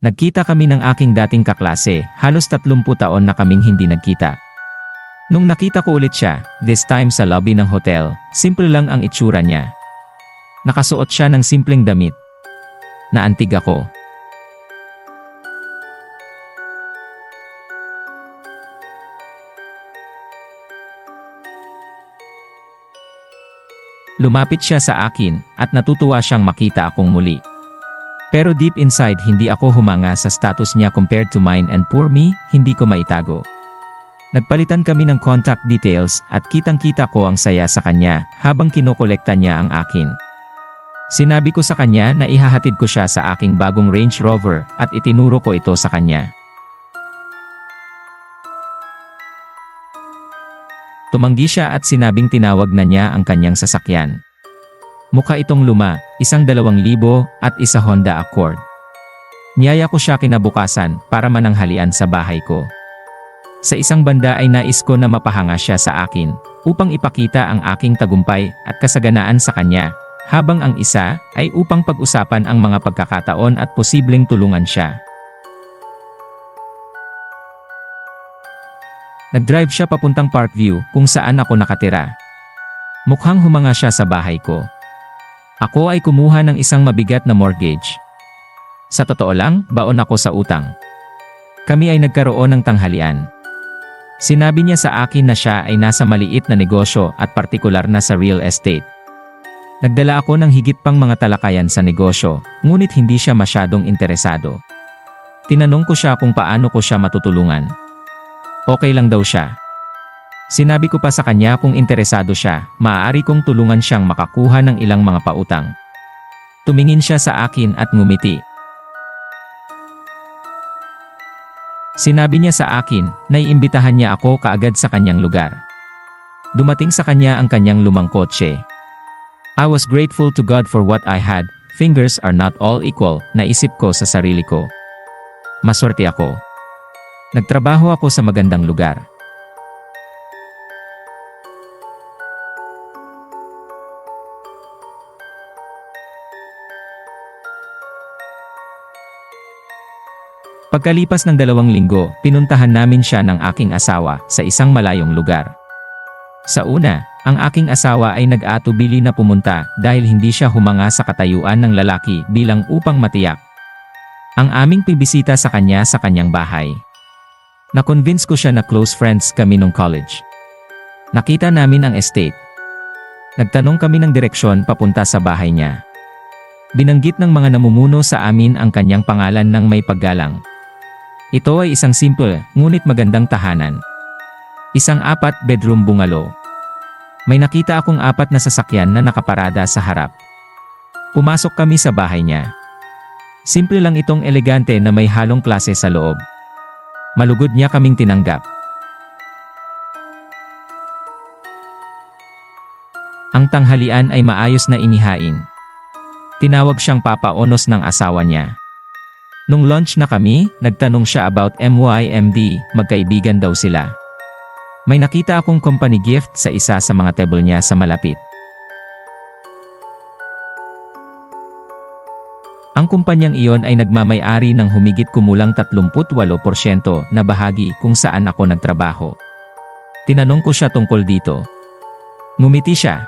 Nagkita kami ng aking dating kaklase, halos 30 taon na kaming hindi nagkita. Nung nakita ko ulit siya, this time sa lobby ng hotel, simple lang ang itsura niya. Nakasuot siya ng simpleng damit. Naantig ako. Lumapit siya sa akin at natutuwa siyang makita akong muli. Pero deep inside hindi ako humanga sa status niya compared to mine and poor me, hindi ko maitago. Nagpalitan kami ng contact details at kitang-kita ko ang saya sa kanya habang kinokolekta niya ang akin. Sinabi ko sa kanya na ihahatid ko siya sa aking bagong Range Rover at itinuro ko ito sa kanya. Tumanggi siya at sinabing tinawag na niya ang kanyang sasakyan. Mukha itong luma, isang dalawang libo at isa Honda Accord. Niyaya ko siya kinabukasan para mananghalian sa bahay ko. Sa isang banda ay nais ko na mapahanga siya sa akin upang ipakita ang aking tagumpay at kasaganaan sa kanya, habang ang isa ay upang pag-usapan ang mga pagkakataon at posibleng tulungan siya. Nag-drive siya papuntang Parkview kung saan ako nakatira. Mukhang humanga siya sa bahay ko. Ako ay kumuha ng isang mabigat na mortgage. Sa totoo lang, baon ako sa utang. Kami ay nagkaroon ng tanghalian. Sinabi niya sa akin na siya ay nasa maliit na negosyo at partikular na sa real estate. Nagdala ako ng higit pang mga talakayan sa negosyo, ngunit hindi siya masyadong interesado. Tinanong ko siya kung paano ko siya matutulungan. Okay lang daw siya. Sinabi ko pa sa kanya kung interesado siya, maaari kong tulungan siyang makakuha ng ilang mga pautang. Tumingin siya sa akin at ngumiti. Sinabi niya sa akin, na iimbitahan niya ako kaagad sa kanyang lugar. Dumating sa kanya ang kanyang lumang kotse. I was grateful to God for what I had, fingers are not all equal, naisip ko sa sarili ko. Maswerte ako. Nagtrabaho ako sa magandang lugar. Pagkalipas ng dalawang linggo, pinuntahan namin siya ng aking asawa sa isang malayong lugar. Sa una, ang aking asawa ay nag-atubili na pumunta dahil hindi siya humanga sa katayuan ng lalaki bilang upang matiyak. Ang aming pibisita sa kanya sa kanyang bahay. Na-convince ko siya na close friends kami nung college. Nakita namin ang estate. Nagtanong kami ng direksyon papunta sa bahay niya. Binanggit ng mga namumuno sa amin ang kanyang pangalan ng may paggalang. Ito ay isang simple, ngunit magandang tahanan. Isang apat bedroom bungalow. May nakita akong apat na sasakyan na nakaparada sa harap. Pumasok kami sa bahay niya. Simple lang itong elegante na may halong klase sa loob. Malugod niya kaming tinanggap. Ang tanghalian ay maayos na inihain. Tinawag siyang Papa Onos ng asawa niya. Nung lunch na kami, nagtanong siya about MYMD, magkaibigan daw sila. May nakita akong company gift sa isa sa mga table niya sa malapit. Ang kumpanyang iyon ay nagmamay-ari ng humigit kumulang 38% na bahagi kung saan ako nagtrabaho. Tinanong ko siya tungkol dito. Ngumiti siya.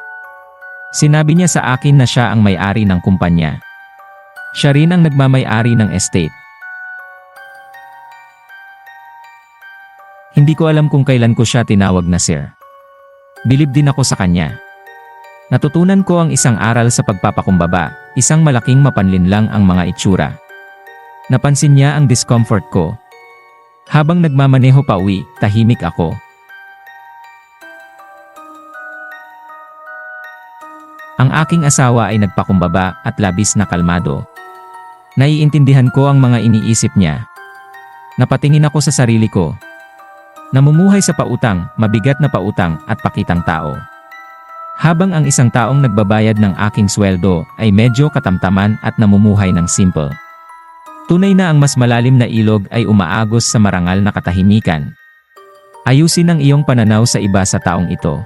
Sinabi niya sa akin na siya ang may-ari ng kumpanya. Siya rin ang nagmamay-ari ng estate. Hindi ko alam kung kailan ko siya tinawag na sir. Bilib din ako sa kanya. Natutunan ko ang isang aral sa pagpapakumbaba, isang malaking mapanlinlang ang mga itsura. Napansin niya ang discomfort ko. Habang nagmamaneho pa uwi, tahimik ako. Ang aking asawa ay nagpakumbaba at labis na kalmado. Naiintindihan ko ang mga iniisip niya. Napatingin ako sa sarili ko. Namumuhay sa pautang, mabigat na pautang at pakitang tao. Habang ang isang taong nagbabayad ng aking sweldo ay medyo katamtaman at namumuhay ng simple. Tunay na ang mas malalim na ilog ay umaagos sa marangal na katahimikan. Ayusin ang iyong pananaw sa iba sa taong ito.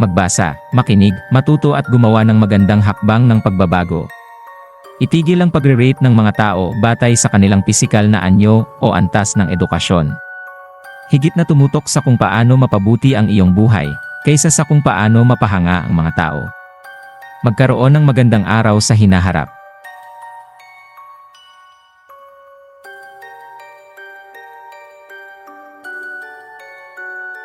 Magbasa, makinig, matuto at gumawa ng magandang hakbang ng pagbabago. Itigil ang pagre-rate ng mga tao batay sa kanilang pisikal na anyo o antas ng edukasyon. Higit na tumutok sa kung paano mapabuti ang iyong buhay, kaysa sa kung paano mapahanga ang mga tao. Magkaroon ng magandang araw sa hinaharap.